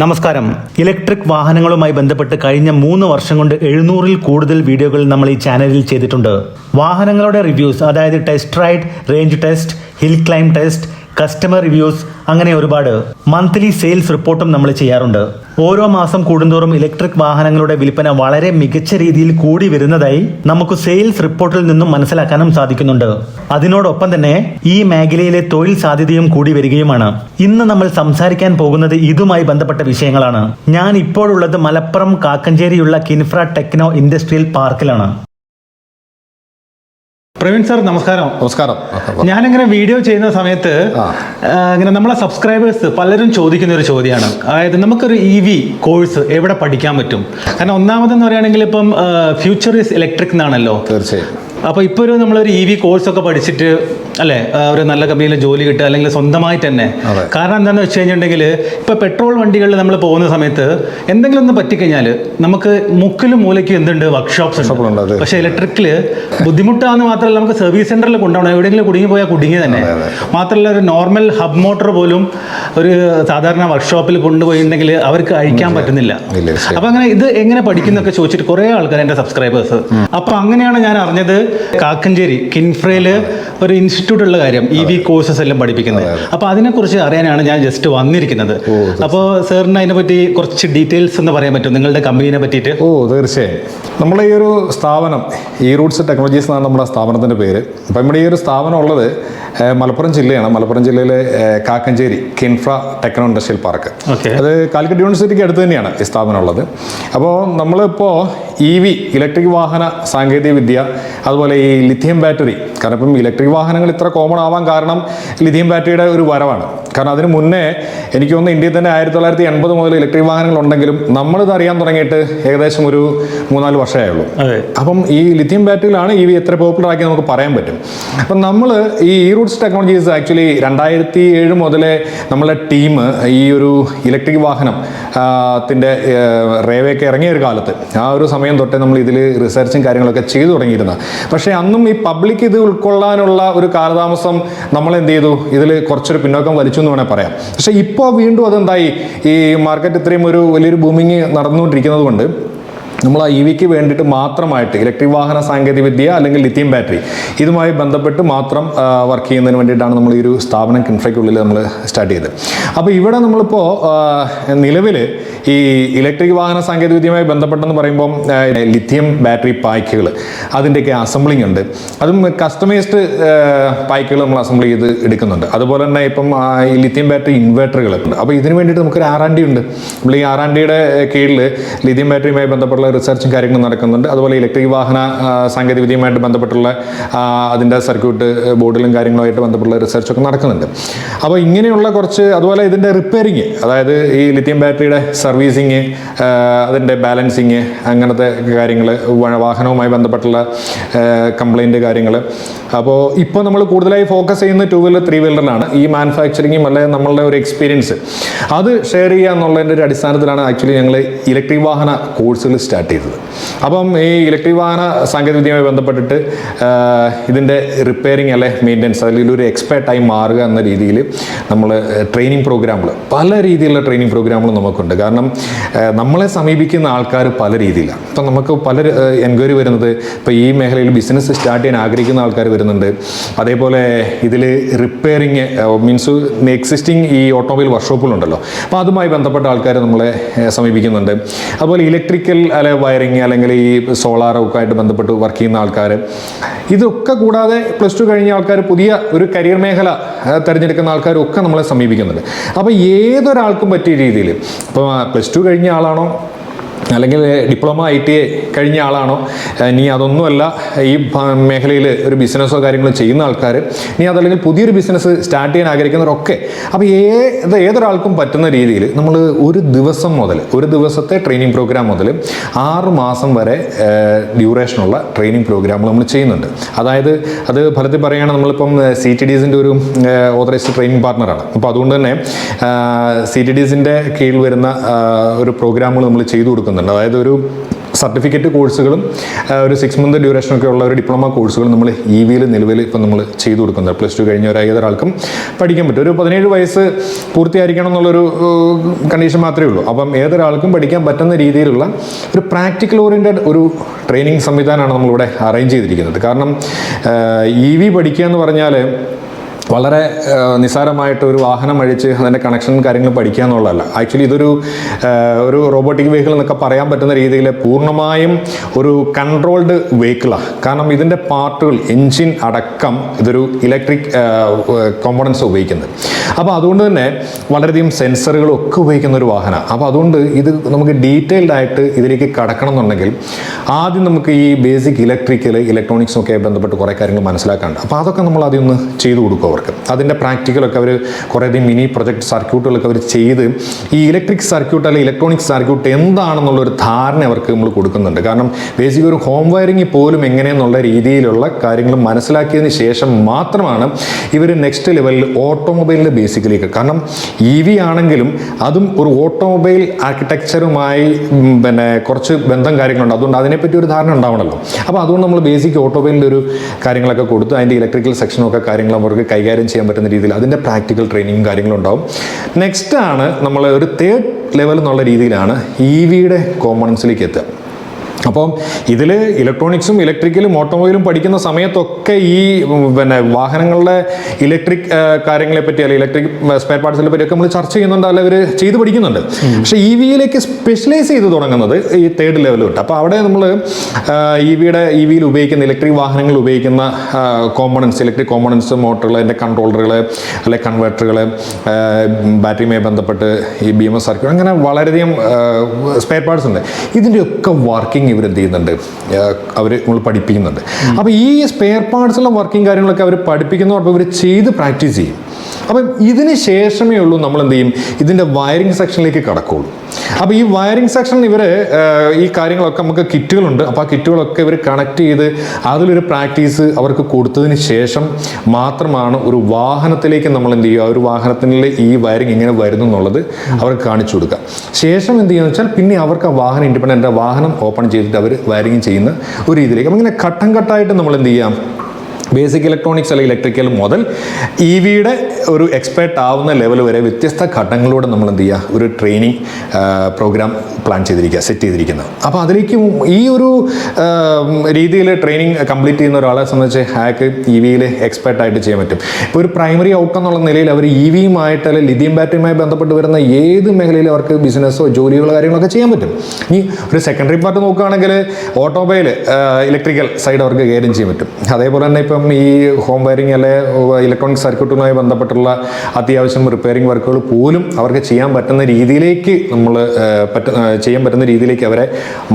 നമസ്കാരം. ഇലക്ട്രിക് വാഹനങ്ങളുമായി ബന്ധപ്പെട്ട് കഴിഞ്ഞ മൂന്ന് വർഷം കൊണ്ട് എഴുന്നൂറിൽ കൂടുതൽ വീഡിയോകൾ നമ്മൾ ഈ ചാനലിൽ ചെയ്തിട്ടുണ്ട്. വാഹനങ്ങളുടെ റിവ്യൂസ് അതായത് test ride range test hill climb test customer reviews അങ്ങനെ ഒരുപാട് മന്ത്ലി സെയിൽസ് റിപ്പോർട്ടും നമ്മൾ ചെയ്യാറുണ്ട്. ഓരോ മാസം കൂടുന്തോറും ഇലക്ട്രിക് വാഹനങ്ങളുടെ വിൽപ്പന വളരെ മികച്ച രീതിയിൽ കൂടി വരുന്നതായി നമുക്ക് സെയിൽസ് റിപ്പോർട്ടിൽ നിന്നും മനസ്സിലാക്കാനും സാധിക്കുന്നുണ്ട്. അതിനോടൊപ്പം തന്നെ ഈ മേഖലയിലെ തൊഴിൽ സാധ്യതയും കൂടി വരികയുമാണ്. ഇന്ന് നമ്മൾ സംസാരിക്കാൻ പോകുന്നത് ഇതുമായി ബന്ധപ്പെട്ട വിഷയങ്ങളാണ്. ഞാൻ ഇപ്പോഴുള്ളത് മലപ്പുറം കാക്കഞ്ചേരിയുള്ള കിൻഫ്ര ടെക്നോ ഇൻഡസ്ട്രിയൽ പാർക്കിലാണ്. പ്രവീൺ സാർ നമസ്കാരം. നമസ്കാരം. ഞാനിങ്ങനെ വീഡിയോ ചെയ്യുന്ന സമയത്ത് ഇങ്ങനെ നമ്മളെ സബ്സ്ക്രൈബേഴ്സ് പലരും ചോദിക്കുന്ന ഒരു ചോദ്യമാണ്. അതായത് നമുക്കൊരു ഇ വി കോഴ്സ് എവിടെ പഠിക്കാൻ പറ്റും? കാരണം ഒന്നാമതെന്ന് പറയുകയാണെങ്കിൽ ഇപ്പം ഫ്യൂച്ചർ ഇസ് ഇലക്ട്രിക് എന്നാണല്ലോ. തീർച്ചയായും. അപ്പോൾ ഇപ്പോൾ ഒരു നമ്മളൊരു ഇ വി കോഴ്സ് ഒക്കെ പഠിച്ചിട്ട് അല്ലേ? ഒരു നല്ല കമ്പനിയിൽ ജോലി കിട്ടുക അല്ലെങ്കിൽ സ്വന്തമായി തന്നെ. കാരണം എന്താണെന്ന് വെച്ച് കഴിഞ്ഞിട്ടുണ്ടെങ്കിൽ ഇപ്പോൾ പെട്രോൾ വണ്ടികളിൽ നമ്മൾ പോകുന്ന സമയത്ത് എന്തെങ്കിലും ഒന്ന് പറ്റിക്കഴിഞ്ഞാൽ നമുക്ക് മുക്കിലും മൂലയ്ക്കും എന്തുണ്ട്? വർക്ക്ഷോപ്സ് പക്ഷെ ഉണ്ട്, പക്ഷേ ഇലക്ട്രിക്കിൽ ബുദ്ധിമുട്ടാന്ന് മാത്രമല്ല നമുക്ക് സർവീസ് സെന്ററിൽ കൊണ്ടുപോകണം. എവിടെയെങ്കിലും കുടുങ്ങി പോയാൽ കുടുങ്ങി തന്നെ. മാത്രമല്ല ഒരു നോർമൽ ഹബ് മോട്ടോർ പോലും ഒരു സാധാരണ വർക്ക്ഷോപ്പിൽ കൊണ്ടുപോയിട്ടുണ്ടെങ്കിൽ അവർക്ക് അഴിക്കാൻ പറ്റുന്നില്ല. അപ്പൊ അങ്ങനെ ഇത് എങ്ങനെ പഠിക്കുന്നൊക്കെ ചോദിച്ചിട്ട് കുറെ ആൾക്കാർ എന്റെ സബ്സ്ക്രൈബേഴ്സ് അപ്പൊ അങ്ങനെയാണ് ഞാൻ അറിഞ്ഞത് കാക്കഞ്ചേരി കിൻഫ്രയിൽ ഒരു ഇൻസ്റ്റിറ്റ്യൂട്ട് ഉള്ള കാര്യം ഇ വി കോഴ്സസ് എല്ലാം പഠിപ്പിക്കുന്നത്. അപ്പോൾ അതിനെക്കുറിച്ച് അറിയാനാണ് ഞാൻ ജസ്റ്റ് വന്നിരിക്കുന്നത്. അപ്പോൾ സാറിന് അതിനെ പറ്റി കുറച്ച് ഡീറ്റെയിൽസ് എന്ന് പറയാൻ പറ്റും നിങ്ങളുടെ കമ്പനീനെ പറ്റിയിട്ട്? ഓ തീർച്ചയായും. നമ്മളെ ഈ ഒരു സ്ഥാപനം ഇ റൂട്ട്സ് ടെക്നോളജീസ് എന്നാണ് നമ്മുടെ സ്ഥാപനത്തിന്റെ പേര്. അപ്പം നമ്മുടെ ഈ ഒരു സ്ഥാപനം ഉള്ളത് മലപ്പുറം ജില്ലയാണ്. മലപ്പുറം ജില്ലയിലെ Kakkanchery Kinfra techno industrial park okay അത് കാലിക്കറ്റ് യൂണിവേഴ്സിറ്റിക്ക് അടുത്ത് തന്നെയാണ് ഈ സ്ഥാപനം ഉള്ളത്. അപ്പോൾ നമ്മളിപ്പോൾ ഇ വി ഇലക്ട്രിക് വാഹന സാങ്കേതിക വിദ്യ അതുപോലെ ഈ ലിഥിയം ബാറ്ററി കാരണം ഇപ്പം ഇലക്ട്രിക് വാഹനങ്ങൾ ഇത്ര കോമൺ ആവാൻ കാരണം ലിഥിയം ബാറ്ററിയുടെ ഒരു വരവാണ്. കാരണം അതിന് മുന്നേ എനിക്ക് തോന്നുന്നു ഇന്ത്യയിൽ തന്നെ ആയിരത്തി തൊള്ളായിരത്തി എൺപത് മുതൽ ഇലക്ട്രിക് വാഹനങ്ങൾ ഉണ്ടെങ്കിലും നമ്മളിത് അറിയാൻ തുടങ്ങിയിട്ട് ഏകദേശം ഒരു മൂന്നാൽ വർഷമേ ഉള്ളൂ അപ്പം ഈ ലിഥിയം ബാറ്ററിയിലാണ് ഇ വി എത്ര പോപ്പുലർ ആക്കി നമുക്ക് പറയാൻ പറ്റും. അപ്പം നമ്മൾ ഈ ഇ റൂട്ട്സ് ടെക്നോളജീസ് ആക്ച്വലി രണ്ടായിരത്തി ഏഴ് മുതലേ നമ്മളെ ടീം ഈ ഒരു ഇലക്ട്രിക് വാഹനം ത്തിന്റെ റേവയൊക്കെ ഇറങ്ങിയ ഒരു കാലത്ത് ആ ഒരു സമയം തൊട്ടേ നമ്മൾ ഇതിൽ റിസർച്ചും കാര്യങ്ങളൊക്കെ ചെയ്തു തുടങ്ങിയിരുന്നത് പക്ഷേ അന്നും ഈ പബ്ലിക് ഇത് ഉൾക്കൊള്ളാനുള്ള ഒരു കാലതാമസം നമ്മൾ എന്ത് ചെയ്തു? ഇതിൽ കുറച്ചൊരു പിന്നോക്കം വലിച്ചു എന്ന് വേണേൽ പറയാം. പക്ഷേ ഇപ്പോൾ വീണ്ടും അതെന്തായി? ഈ മാർക്കറ്റ് ഇത്രയും ഒരു വലിയൊരു ബൂമിങ് നടന്നുകൊണ്ടിരിക്കുന്നത് കൊണ്ട് നമ്മൾ ആ ഇ വിക്ക് വേണ്ടിയിട്ട് മാത്രമായിട്ട് ഇലക്ട്രിക് വാഹന സാങ്കേതിക വിദ്യ അല്ലെങ്കിൽ ലിഥിയം ബാറ്ററി ഇതുമായി ബന്ധപ്പെട്ട് മാത്രം വർക്ക് ചെയ്യുന്നതിന് വേണ്ടിയിട്ടാണ് നമ്മൾ ഈ ഒരു സ്ഥാപനം കിൻഫ്രയ്ക്കുള്ളിൽ നമ്മൾ സ്റ്റാർട്ട് ചെയ്തത്. അപ്പോൾ ഇവിടെ നമ്മളിപ്പോൾ നിലവിൽ ഈ ഇലക്ട്രിക് വാഹന സാങ്കേതിക വിദ്യയുമായി ബന്ധപ്പെട്ടെന്ന് പറയുമ്പം ലിഥിയം ബാറ്ററി പായ്ക്കുകൾ അതിന്റെയൊക്കെ അസംബ്ലിംഗ് ഉണ്ട്. അതും കസ്റ്റമൈസ്ഡ് പായ്ക്കുകൾ നമ്മൾ അസംബിൾ ചെയ്ത് എടുക്കുന്നുണ്ട്. അതുപോലെ തന്നെ ഇപ്പം ഈ ലിഥിയം ബാറ്ററി ഇൻവെർട്ടറുകൾ ഉണ്ട്. അപ്പോൾ ഇതിന് വേണ്ടിയിട്ട് നമുക്കൊരു ആർ ആൻഡി ഉണ്ട്. നമ്മൾ ഈ ആർ ആൻഡിയുടെ കീഴിൽ ലിഥിയം ബാറ്ററിയുമായി ബന്ധപ്പെട്ടുള്ള റിസർച്ചും കാര്യങ്ങളും നടക്കുന്നുണ്ട്. അതുപോലെ ഇലക്ട്രിക് വാഹന സാങ്കേതികവിദ്യയുമായിട്ട് സാങ്കേതിക വിദ്യയുമായിട്ട് ബന്ധപ്പെട്ടുള്ള അതിന്റെ സർക്യൂട്ട് ബോർഡിലും കാര്യങ്ങളുമായിട്ട് ബന്ധപ്പെട്ടുള്ള റിസർച്ചൊക്കെ നടക്കുന്നുണ്ട്. അപ്പോൾ ഇങ്ങനെയുള്ള കുറച്ച് അതുപോലെ ഇതിന്റെ റിപ്പയറിങ് അതായത് ഈ ലിഥിയം ബാറ്ററിയുടെ സർവീസിങ് അതിന്റെ ബാലൻസിങ് അങ്ങനത്തെ കാര്യങ്ങൾ വാഹനവുമായി ബന്ധപ്പെട്ടുള്ള കംപ്ലൈന്റ് കാര്യങ്ങൾ. അപ്പോൾ ഇപ്പോൾ നമ്മൾ കൂടുതലായി ഫോക്കസ് ചെയ്യുന്ന ടു വീലർ ത്രീ വീലറിലാണ് ഈ മാനുഫാക്ചറിങ്ങും അല്ലെ നമ്മളുടെ ഒരു എക്സ്പീരിയൻസ് അത് ഷെയർ ചെയ്യുക എന്നുള്ളതിന്റെ ഒരു അടിസ്ഥാനത്തിലാണ് ആക്ച്വലി ഞങ്ങൾ ഇലക്ട്രിക് വാഹന കോഴ്സുകൾ സ്റ്റാർട്ട് ചെയ്തത്. അപ്പം ഈ ഇലക്ട്രിക് വാഹന സാങ്കേതികവിദ്യയുമായി ബന്ധപ്പെട്ടിട്ട് ഇതിന്റെ റിപ്പയറിങ് അല്ലെ മെയിന്റെനൻസ് ഒരു എക്സ്പേർട്ടായി മാറുക എന്ന രീതിയിൽ നമ്മൾ ട്രെയിനിങ് പ്രോഗ്രാമുകൾ പല രീതിയിലുള്ള ട്രെയിനിങ് പ്രോഗ്രാമുകൾ നമുക്കുണ്ട്. കാരണം നമ്മളെ സമീപിക്കുന്ന ആൾക്കാർ പല രീതിയിലാണ്. ഇപ്പം നമുക്ക് പല എൻക്വയറി വരുന്നത് ഇപ്പോൾ ഈ മേഖലയിൽ ബിസിനസ് സ്റ്റാർട്ട് ചെയ്യാൻ ആഗ്രഹിക്കുന്ന ആൾക്കാർ വരുന്നുണ്ട്. അതേപോലെ ഇതിൽ റിപ്പയറിങ് മീൻസ് എക്സിസ്റ്റിംഗ് ഈ ഓട്ടോമൊബൈൽ വർക്ക്ഷോപ്പുകളുണ്ടല്ലോ അപ്പോൾ അതുമായി ബന്ധപ്പെട്ട ആൾക്കാർ നമ്മളെ സമീപിക്കുന്നുണ്ട്. അതുപോലെ ഇലക്ട്രിക്കൽ അല്ലെ വയറിങ് അല്ലെങ്കിൽ ഈ സോളാറൊക്കെ ആയിട്ട് ബന്ധപ്പെട്ട് വർക്ക് ചെയ്യുന്ന ആൾക്കാർ ഇതൊക്കെ കൂടാതെ പ്ലസ് ടു കഴിഞ്ഞ ആൾക്കാർ പുതിയ ഒരു കരിയർ മേഖല തിരഞ്ഞെടുക്കുന്ന ആൾക്കാരൊക്കെ നമ്മളെ സമീപിക്കുന്നുണ്ട്. അപ്പോൾ ഏതൊരാൾക്കും പറ്റിയ രീതിയിൽ ഇപ്പോൾ പ്ലസ് ടു കഴിഞ്ഞ ആളാണോ അല്ലെങ്കിൽ ഡിപ്ലോമ ഐ ടി കഴിഞ്ഞ ആളാണോ? നീ അതൊന്നുമല്ല ഈ മേഖലയിൽ ഒരു ബിസിനസ്സോ കാര്യങ്ങളോ ചെയ്യുന്ന ആൾക്കാർ ഇനി അതല്ലെങ്കിൽ പുതിയൊരു ബിസിനസ് സ്റ്റാർട്ട് ചെയ്യാൻ ആഗ്രഹിക്കുന്നവരൊക്കെ. അപ്പോൾ ഏത് ഏതൊരാൾക്കും പറ്റുന്ന രീതിയിൽ നമ്മൾ ഒരു ദിവസം മുതൽ ഒരു ദിവസത്തെ ട്രെയിനിങ് പ്രോഗ്രാം മുതൽ ആറ് മാസം വരെ ഡ്യൂറേഷനുള്ള ട്രെയിനിങ് പ്രോഗ്രാമുകൾ നമ്മൾ ചെയ്യുന്നുണ്ട്. അതായത് അത് ഫലത്തിൽ പറയുകയാണെങ്കിൽ നമ്മളിപ്പം സി ടി ഡീസിന്റെ ഒരു ഓതറൈസ്ഡ് ട്രെയിനിങ് പാർട്ണറാണ് അപ്പോൾ അതുകൊണ്ട് തന്നെ സി ടി ഡീസിന്റെ കീഴിൽ വരുന്ന ഒരു പ്രോഗ്രാമുകൾ നമ്മൾ ചെയ്തു കൊടുക്കുന്നുണ്ട്. അതായത് ഒരു സർട്ടിഫിക്കറ്റ് കോഴ്സുകളും ഒരു സിക്സ് മന്ത് ഡ്യൂറേഷനൊക്കെ ഉള്ള ഒരു ഡിപ്ലോമ കോഴ്സുകൾ നമ്മൾ ഇ വിയിൽ നിലവിൽ ഇപ്പം നമ്മൾ ചെയ്തു കൊടുക്കുന്നത് പ്ലസ് ടു കഴിഞ്ഞ ഒരു ഏതൊരാൾക്കും പഠിക്കാൻ പറ്റും. ഒരു പതിനേഴ് വയസ്സ് പൂർത്തിയായിരിക്കണം എന്നുള്ളൊരു കണ്ടീഷൻ മാത്രമേ ഉള്ളൂ. അപ്പം ഏതൊരാൾക്കും പഠിക്കാൻ പറ്റുന്ന രീതിയിലുള്ള ഒരു പ്രാക്ടിക്കൽ ഓറിയന്റഡ് ഒരു ട്രെയിനിങ് സംവിധാനമാണ് നമ്മളിവിടെ അറേഞ്ച് ചെയ്തിരിക്കുന്നത്. കാരണം ഇ വി പഠിക്കുക എന്ന് പറഞ്ഞാൽ വളരെ നിസ്സാരമായിട്ട് ഒരു വാഹനം അഴിച്ച് അതിന്റെ കണക്ഷൻ കാര്യങ്ങൾ പഠിക്കുക എന്നുള്ളതല്ല. ആക്ച്വലി ഇതൊരു ഒരു റോബോട്ടിക് വെഹിക്കിൾ എന്നൊക്കെ പറയാൻ പറ്റുന്ന രീതിയിൽ പൂർണമായും ഒരു കൺട്രോൾഡ് വെഹിക്കിളാണ് കാരണം ഇതിന്റെ പാർട്ടുകൾ എൻജിൻ അടക്കം ഇതൊരു ഇലക്ട്രിക് കോമ്പണൻസ് ഉപയോഗിക്കുന്നത്. അപ്പോൾ അതുകൊണ്ട് തന്നെ വളരെയധികം സെൻസറുകളും ഒക്കെ ഉപയോഗിക്കുന്ന ഒരു വാഹനമാണ് അപ്പോൾ അതുകൊണ്ട് ഇത് നമുക്ക് ഡീറ്റെയിൽഡ് ആയിട്ട് ഇതിലേക്ക് കടക്കണം എന്നുണ്ടെങ്കിൽ ആദ്യം നമുക്ക് ഈ ബേസിക് ഇലക്ട്രിക്കൽ ഇലക്ട്രോണിക്സും ഒക്കെ ബന്ധപ്പെട്ട് കുറേ കാര്യങ്ങൾ മനസ്സിലാക്കാനുണ്ട്. അപ്പോൾ അതൊക്കെ നമ്മൾ ആദ്യം ഒന്ന് ചെയ്തു കൊടുക്കും അവർക്ക് അതിന്റെ പ്രാക്ടിക്കലൊക്കെ അവർ കുറേയധികം മിനി പ്രൊജക്ട് സർക്യൂട്ടുകളൊക്കെ അവർ ചെയ്ത് ഈ ഇലക്ട്രിക് സർക്യൂട്ട് അല്ലെങ്കിൽ ഇലക്ട്രോണിക് സർക്യൂട്ട് എന്താണെന്നുള്ളൊരു ധാരണ അവർക്ക് നമ്മൾ കൊടുക്കുന്നുണ്ട്. കാരണം ബേസിക് ഒരു ഹോം വയറിംഗ് പോലും എങ്ങനെയെന്നുള്ള രീതിയിലുള്ള കാര്യങ്ങൾ മനസ്സിലാക്കിയതിന് ശേഷം മാത്രമാണ് ഇവർ നെക്സ്റ്റ് ലെവലിൽ ഓട്ടോമൊബൈലിന്റെ ബേസിക്കലേക്ക് കാരണം ഇ വി ആണെങ്കിലും അതും ഒരു ഓട്ടോമൊബൈൽ ആർക്കിടെക്ചറുമായി പിന്നെ കുറച്ച് ബന്ധം കാര്യങ്ങളുണ്ട്. അതുകൊണ്ട് അതിനെപ്പറ്റി ഒരു ധാരണ ഉണ്ടാവണമല്ലോ അപ്പോൾ അതുകൊണ്ട് നമ്മൾ ബേസിക് ഓട്ടോമൊബൈലിന്റെ ഒരു കാര്യങ്ങളൊക്കെ കൊടുത്തു അതിന്റെ ഇലക്ട്രിക്കൽ സെക്ഷനൊക്കെ കാര്യങ്ങൾ അവർക്ക് കൈകാര്യം ചെയ്യാൻ പറ്റുന്ന രീതിയിൽ അതിന്റെ പ്രാക്ടിക്കൽ ട്രെയിനിങ്ങും കാര്യങ്ങളും ഉണ്ടാവും. നെക്സ്റ്റ് ആണ് നമ്മൾ ഒരു തേർഡ് ലെവൽ എന്നുള്ള രീതിയിലാണ് ഇ വിയുടെ കോമ്പണൻസിലേക്ക് എത്തുക. അപ്പം ഇതിൽ ഇലക്ട്രോണിക്സും ഇലക്ട്രിക്കലും ഓട്ടോമൊബൈലും പഠിക്കുന്ന സമയത്തൊക്കെ ഈ പിന്നെ വാഹനങ്ങളുടെ ഇലക്ട്രിക് കാര്യങ്ങളെ പറ്റി അല്ലെങ്കിൽ ഇലക്ട്രിക് സ്പെയർ പാർട്സിനെ പറ്റിയൊക്കെ നമ്മൾ ചർച്ച ചെയ്യുന്നുണ്ട് അല്ലെങ്കിൽ അവർ ചെയ്ത് പഠിക്കുന്നുണ്ട്. പക്ഷേ ഇ വിയിലേക്ക് സ്പെഷ്യലൈസ് ചെയ്ത് തുടങ്ങുന്നത് ഈ തേർഡ് ലെവൽ തൊട്ട്. അപ്പോൾ അവിടെ നമ്മൾ ഇ വിയുടെ ഇ വിയിൽ ഉപയോഗിക്കുന്ന ഇലക്ട്രിക് വാഹനങ്ങൾ ഉപയോഗിക്കുന്ന കോമ്പണൻസ് ഇലക്ട്രിക് കോമ്പണൻസ് മോട്ടറുകൾ അതിന്റെ കൺട്രോളറുകൾ അല്ലെ കൺവേർട്ടറുകൾ ബാറ്ററിയുമായി ബന്ധപ്പെട്ട് ഈ ബി എം എസ് സർക്യൂട്ട് അങ്ങനെ വളരെയധികം സ്പെയർ പാർട്സ് ഉണ്ട്. ഇതിന്റെയൊക്കെ വർക്കിംഗ് ഇവർ എന്ത് ചെയ്യുന്നുണ്ട് അവർ നമ്മൾ പഠിപ്പിക്കുന്നുണ്ട്. അപ്പോൾ ഈ സ്പെയർ പാർട്സുള്ള വർക്കിംഗ് കാര്യങ്ങളൊക്കെ അവർ പഠിപ്പിക്കുന്നതോടൊപ്പം ഇവർ ചെയ്ത് പ്രാക്ടീസ് ചെയ്യും. അപ്പം ഇതിന് ശേഷമേ ഉള്ളൂ നമ്മൾ എന്ത് ചെയ്യും ഇതിന്റെ വയറിംഗ് സെക്ഷനിലേക്ക് കടക്കുള്ളൂ. അപ്പോൾ ഈ വയറിംഗ് സെക്ഷൻ ഇവർ ഈ കാര്യങ്ങളൊക്കെ നമുക്ക് കിറ്റുകളുണ്ട് അപ്പോൾ ആ കിറ്റുകളൊക്കെ ഇവർ കണക്ട് ചെയ്ത് അതിലൊരു പ്രാക്ടീസ് അവർക്ക് കൊടുത്തതിന് ശേഷം മാത്രമാണ് ഒരു വാഹനത്തിലേക്ക് നമ്മൾ എന്ത് ചെയ്യുക ഒരു വാഹനത്തിൽ ഈ വയറിംഗ് ഇങ്ങനെ വരുന്നു എന്നുള്ളത് അവർക്ക് കാണിച്ചു കൊടുക്കുക. ശേഷം എന്ത് ചെയ്യുക വെച്ചാൽ പിന്നെ അവർക്ക് ആ വാഹനം ഇൻഡിപെൻഡന്റ് വാഹനം ഓപ്പൺ ചെയ്തിട്ട് അവർ വയറിംഗ് ചെയ്യുന്ന ഒരു രീതിയിലേക്ക്. അപ്പം ഇങ്ങനെ ഘട്ടം ഘട്ടമായിട്ട് നമ്മൾ എന്ത് ചെയ്യാം? ബേസിക് ഇലക്ട്രോണിക്സ് അല്ലെങ്കിൽ ഇലക്ട്രിക്കൽ മുതൽ ഇ വിയുടെ ഒരു എക്സ്പേർട്ട് ആവുന്ന ലെവൽ വരെ വ്യത്യസ്ത ഘട്ടങ്ങളിലൂടെ നമ്മൾ എന്ത് ചെയ്യുക ഒരു ട്രെയിനിങ് പ്രോഗ്രാം പ്ലാൻ ചെയ്തിരിക്കുക സെറ്റ് ചെയ്തിരിക്കുന്നത് അപ്പോൾ അതിലേക്ക് ഈ ഒരു രീതിയിൽ ട്രെയിനിങ് കംപ്ലീറ്റ് ചെയ്യുന്ന ഒരാളെ സംബന്ധിച്ച് ഹാക്ക് ഇ വിയിൽ എക്സ്പേർട്ടായിട്ട് ചെയ്യാൻ പറ്റും. ഇപ്പോൾ ഒരു പ്രൈമറി ഔട്ട്കം എന്നുള്ള നിലയിൽ അവർ ഇ വിയുമായിട്ട് അല്ലെങ്കിൽ ലിഥിയം ബാറ്ററിയുമായി ബന്ധപ്പെട്ട് വരുന്ന ഏത് മേഖലയിൽ അവർക്ക് ബിസിനസ്സോ ജോലികളോ കാര്യങ്ങളൊക്കെ ചെയ്യാൻ പറ്റും. ഇനി ഒരു സെക്കൻഡറി പാർട്ട് നോക്കുകയാണെങ്കിൽ ഓട്ടോമൊബൈൽ ഇലക്ട്രിക്കൽ സൈഡ് അവർക്ക് കൈകാര്യം ചെയ്യാൻ പറ്റും. അതേപോലെ തന്നെ ഇപ്പം ഈ ഹോം വയറിംഗ് അല്ലെ ഇലക്ട്രോണിക് സർക്യൂട്ടുമായി ബന്ധപ്പെട്ടുള്ള അത്യാവശ്യം റിപ്പയറിംഗ് വർക്കുകൾ പോലും അവർക്ക് ചെയ്യാൻ പറ്റുന്ന രീതിയിലേക്ക് നമ്മൾ പറ്റ ചെയ്യാൻ പറ്റുന്ന രീതിയിലേക്ക് അവരെ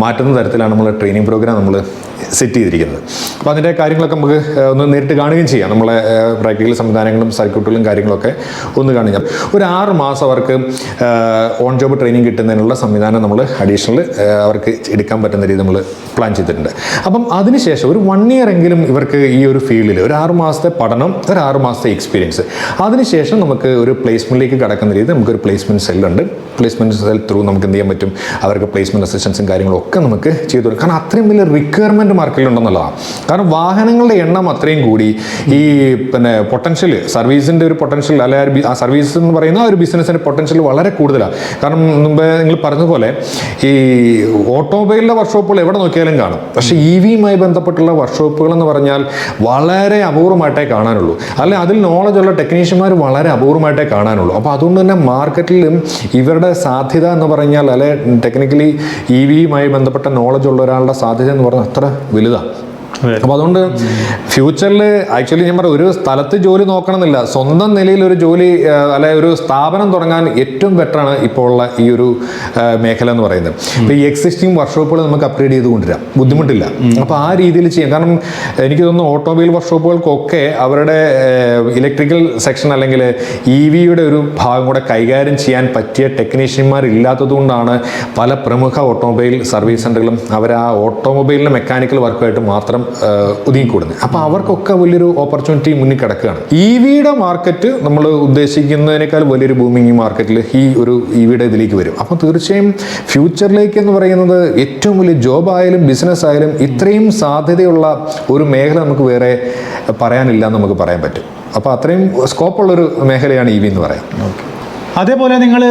മാറ്റുന്ന തരത്തിലാണ് നമ്മൾ ട്രെയിനിങ് പ്രോഗ്രാം നമ്മൾ സെറ്റ് ചെയ്തിരിക്കുന്നത്. അപ്പോൾ അതിന്റെ കാര്യങ്ങളൊക്കെ നമുക്ക് ഒന്ന് നേരിട്ട് കാണുകയും ചെയ്യാം. നമ്മളെ പ്രാക്ടിക്കൽ സംവിധാനങ്ങളും സർക്യൂട്ടുകളും കാര്യങ്ങളൊക്കെ ഒന്ന് കാണുക ഒരു ആറ് മാസം അവർക്ക് ഓൺ ജോബ് ട്രെയിനിങ് കിട്ടുന്നതിനുള്ള സംവിധാനം നമ്മൾ അഡീഷണൽ അവർക്ക് എടുക്കാൻ പറ്റുന്ന രീതി നമ്മൾ പ്ലാൻ ചെയ്തിട്ടുണ്ട്. അപ്പം അതിനുശേഷം ഒരു വൺ ഇയർ എങ്കിലും ഇവർക്ക് ഈ ഒരു ഫീൽഡിൽ ഒരു ആറ് മാസത്തെ പഠനം ഒരു ആറ് മാസത്തെ എക്സ്പീരിയൻസ് അതിനുശേഷം നമുക്ക് ഒരു പ്ലേസ്മെന്റിലേക്ക് കടക്കുന്ന രീതി നമുക്കൊരു പ്ലേസ്മെന്റ് സെല്ലുണ്ട് പ്ലേസ്മെന്റ് സെൽ ത്രൂ നമുക്ക് എന്ത് ചെയ്യാൻ പറ്റും? അവർക്ക് പ്ലേസ്മെന്റ് അസിസ്റ്റൻസും കാര്യങ്ങളും ഒക്കെ നമുക്ക് ചെയ്തു കൊടുക്കും. കാരണം അത്രയും വലിയ റിക്വയർമെന്റ് മാർക്കറ്റിലുണ്ടെന്നുള്ളതാണ് കാരണം വാഹനങ്ങളുടെ എണ്ണം അത്രയും കൂടി ഈ പിന്നെ പൊട്ടൻഷ്യൽ സർവീസിന്റെ ഒരു പൊട്ടൻഷ്യൽ അല്ലെ ആ സർവീസ് എന്ന് പറയുന്ന ഒരു ബിസിനസ്സിന്റെ പൊട്ടൻഷ്യൽ വളരെ കൂടുതലാണ് കാരണം മുമ്പേ നിങ്ങൾ പറഞ്ഞതുപോലെ ഈ ഓട്ടോമൊബൈലിന്റെ വർക്ക്ഷോപ്പുകൾ എവിടെ നോക്കിയാലും കാണും. പക്ഷേ ഇ വിയുമായി ബന്ധപ്പെട്ടുള്ള വർക്ക്ഷോപ്പുകൾ എന്ന് പറഞ്ഞാൽ വളരെ അപൂർവമായിട്ടേ കാണാനുള്ളൂ. അല്ലെ അതിൽ നോളജുള്ള ടെക്നീഷ്യന്മാർ വളരെ അപൂർവമായിട്ടേ കാണാനുള്ളൂ. അപ്പോൾ അതുകൊണ്ട് തന്നെ മാർക്കറ്റിലും ഇവരുടെ സാധ്യത എന്ന് പറഞ്ഞാൽ അല്ലെ ടെക്നിക്കലി ഇ വിയുമായി ബന്ധപ്പെട്ട നോളജ് ഉള്ള ഒരാളുടെ സാധ്യത എന്ന് പറഞ്ഞാൽ അത്ര വലുതാണ് അപ്പോൾ അതുകൊണ്ട് ഫ്യൂച്ചറിൽ ആക്ച്വലി ഞാൻ പറയാം ഒരു സ്ഥലത്ത് ജോലി നോക്കണമെന്നില്ല. സ്വന്തം നിലയിൽ ഒരു ജോലി അല്ലെ ഒരു സ്ഥാപനം തുടങ്ങാൻ ഏറ്റവും ബെറ്ററാണ് ഇപ്പോൾ ഉള്ള ഈ ഒരു മേഖല എന്ന് പറയുന്നത്. ഇപ്പോൾ ഈ എക്സിസ്റ്റിംഗ് വർക്ക്ഷോപ്പുകൾ നമുക്ക് അപ്ഗ്രേഡ് ചെയ്ത് കൊണ്ടുവരാം. ബുദ്ധിമുട്ടില്ല. അപ്പോൾ ആ രീതിയിൽ ചെയ്യാം. കാരണം എനിക്ക് തോന്നുന്നു ഓട്ടോമൊബൈൽ വർക്ക്ഷോപ്പുകൾക്കൊക്കെ അവരുടെ ഇലക്ട്രിക്കൽ സെക്ഷൻ അല്ലെങ്കിൽ ഇ വിയുടെ ഒരു ഭാഗം കൂടെ കൈകാര്യം ചെയ്യാൻ പറ്റിയ ടെക്നീഷ്യന്മാർ ഇല്ലാത്തത് കൊണ്ടാണ് പല പ്രമുഖ ഓട്ടോമൊബൈൽ സർവീസ് സെന്ററുകളും അവർ ആ ഓട്ടോമൊബൈലിന്റെ മെക്കാനിക്കൽ വർക്കുമായിട്ട് മാത്രം മാത്രം ഒതുങ്ങിക്കൂടുന്നത് അപ്പോൾ അവർക്കൊക്കെ വലിയൊരു ഓപ്പർച്യൂണിറ്റി മുന്നിൽ കിടക്കുകയാണ്. ഇ വിയുടെ മാർക്കറ്റ് നമ്മൾ ഉദ്ദേശിക്കുന്നതിനേക്കാൾ വലിയൊരു ബൂമിങ് മാർക്കറ്റിൽ ഈ ഒരു ഇ വിയുടെ ഇതിലേക്ക് വരും. അപ്പോൾ തീർച്ചയായും ഫ്യൂച്ചറിലേക്ക് എന്ന് പറയുന്നത് ഏറ്റവും വലിയ ജോബ് ആയാലും ബിസിനസ് ആയാലും ഇത്രയും സാധ്യതയുള്ള ഒരു മേഖല നമുക്ക് വേറെ പറയാനില്ല എന്ന് നമുക്ക് പറയാൻ പറ്റും. അപ്പോൾ അത്രയും സ്കോപ്പുള്ളൊരു മേഖലയാണ് ഇ വി എന്ന് പറയാം അതേപോലെ നിങ്ങൾ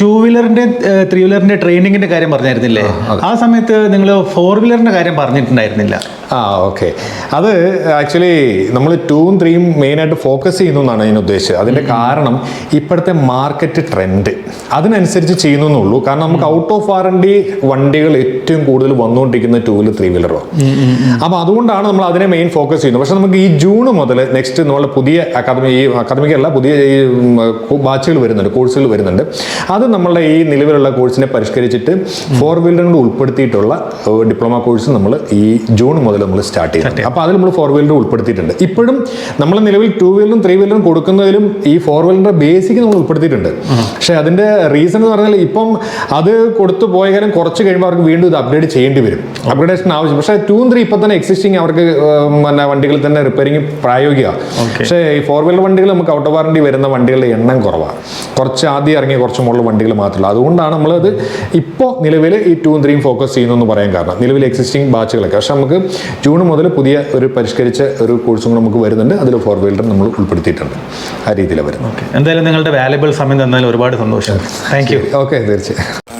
ടൂ വീലറിന്റെ ത്രീ വീലറിന്റെ ട്രെയിനിങ്ങിന്റെ കാര്യം പറഞ്ഞായിരുന്നില്ലേ? ആ സമയത്ത് നിങ്ങൾ ഫോർ വീലറിന്റെ കാര്യം പറഞ്ഞിട്ടുണ്ടായിരുന്നില്ല. ആ ഓക്കെ. അത് ആക്ച്വലി നമ്മൾ ടൂവും ത്രീയും മെയിനായിട്ട് ഫോക്കസ് ചെയ്യുന്നു എന്നാണ് ഞാൻ ഉദ്ദേശിച്ചത്. അതിന്റെ കാരണം ഇപ്പോഴത്തെ മാർക്കറ്റ് ട്രെൻഡ് അതിനനുസരിച്ച് ചെയ്യുന്നു എന്നുള്ളൂ. കാരണം നമുക്ക് ഔട്ട് ഓഫ് വാറണ്ടി വണ്ടികൾ ഏറ്റവും കൂടുതൽ വന്നുകൊണ്ടിരിക്കുന്ന ടൂ വീലർ ത്രീ വീലറോ അപ്പോൾ അതുകൊണ്ടാണ് നമ്മൾ അതിനെ മെയിൻ ഫോക്കസ് ചെയ്യുന്നത്. പക്ഷേ നമുക്ക് ഈ ജൂൺ മുതൽ നെക്സ്റ്റ് നമ്മളെ പുതിയ അക്കാദമി ഈ അക്കാദമിക്കല്ല പുതിയ ഈ ബാച്ചുകൾ വരുന്നുണ്ട്. കോഴ്സുകൾ വരുന്നുണ്ട്. അത് നമ്മളുടെ ഈ നിലവിലുള്ള കോഴ്സിനെ പരിഷ്കരിച്ചിട്ട് ഫോർ വീലറിനോട് ഉൾപ്പെടുത്തിയിട്ടുള്ള ഡിപ്ലോമ കോഴ്സ് നമ്മൾ ഈ ജൂൺ മുതൽ നമ്മൾ സ്റ്റാർട്ട് ചെയ്യുന്നുണ്ട്. അപ്പോൾ അതിൽ നമ്മൾ ഫോർ വീലർ ഉൾപ്പെടുത്തിയിട്ടുണ്ട്. ഇപ്പോഴും നമ്മൾ നിലവിൽ ടു വീലറും ത്രീ വീലറും കൊടുക്കുന്നതിലും ഈ ഫോർ വീലറിന്റെ ബേസിക് നമ്മൾ ഉൾപ്പെടുത്തിയിട്ടുണ്ട്. പക്ഷേ അതിന്റെ റീസൺ എന്ന് പറഞ്ഞാൽ ഇപ്പം അത് കൊടുത്തു പോയ കാര്യം കുറച്ച് കഴിയുമ്പോൾ അവർക്ക് വീണ്ടും ഇത് അപ്ഗ്രേഡ് ചെയ്യേണ്ടി വരും. അപ്ഗ്രേഡേഷൻ ആവശ്യം. പക്ഷേ ടൂ ത്രീ ഇപ്പം തന്നെ എക്സിസ്റ്റിംഗ് അവർക്ക് പിന്നെ വണ്ടികളിൽ തന്നെ റിപ്പയറിംഗ് പ്രായോഗികമാണ് പക്ഷേ ഈ ഫോർ വീലർ വണ്ടികൾ നമുക്ക് ഔട്ട് ഓഫ് വാറണ്ടി വരുന്ന വണ്ടികളുടെ എണ്ണം കുറവാണ് കുറച്ച് ആദ്യം ഇറങ്ങിയ കുറച്ച് മോഡൽ വണ്ടികൾ മാത്രമല്ല അതുകൊണ്ടാണ് നമ്മളത് ഇപ്പോൾ നിലവിൽ ഈ ടൂ ത്രീയും ഫോക്കസ് ചെയ്യുന്നു എന്ന് പറയാൻ കാരണം. നിലവിൽ എക്സിസ്റ്റിംഗ് ബാച്ചുകളൊക്കെ പക്ഷേ നമുക്ക് ജൂൺ മുതൽ പുതിയ ഒരു പരിഷ്കരിച്ച ഒരു കോഴ്സും നമുക്ക് വരുന്നുണ്ട്. അതിൽ ഫോർ വീലർ നമ്മൾ ഉൾപ്പെടുത്തിയിട്ടുണ്ട്. ആ രീതിയിലാണ് വരുന്നത്. എന്തായാലും നിങ്ങളുടെ വാല്യബിൾ സമയം തന്നാൽ ഒരുപാട് സന്തോഷം. താങ്ക് യു ഓക്കെ തീർച്ചയായും.